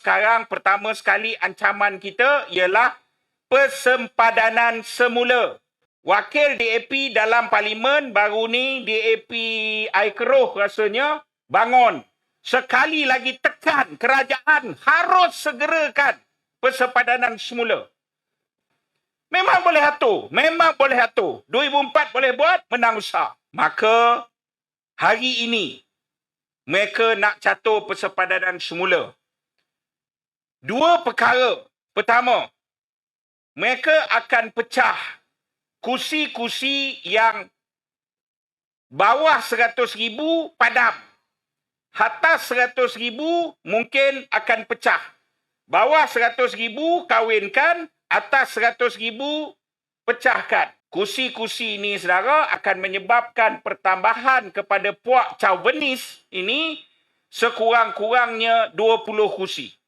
sekarang pertama sekali ancaman kita ialah persempadanan semula. Wakil DAP dalam parlimen baru ni DAP Aikeroh rasanya bangun. Sekali lagi tekan kerajaan harus segerakan persempadanan semula. Memang boleh atur. Memang boleh atur. 2004 boleh buat, menang besar. Maka hari ini mereka nak catur persempadanan semula. Dua perkara. Pertama, mereka akan pecah kursi-kursi yang bawah 100 ribu padam. Atas 100 ribu mungkin akan pecah. Bawah 100 ribu kawinkan, atas 100 ribu pecahkan. Kursi-kursi ini saudara akan menyebabkan pertambahan kepada puak chauvinis ini sekurang-kurangnya 20 kursi.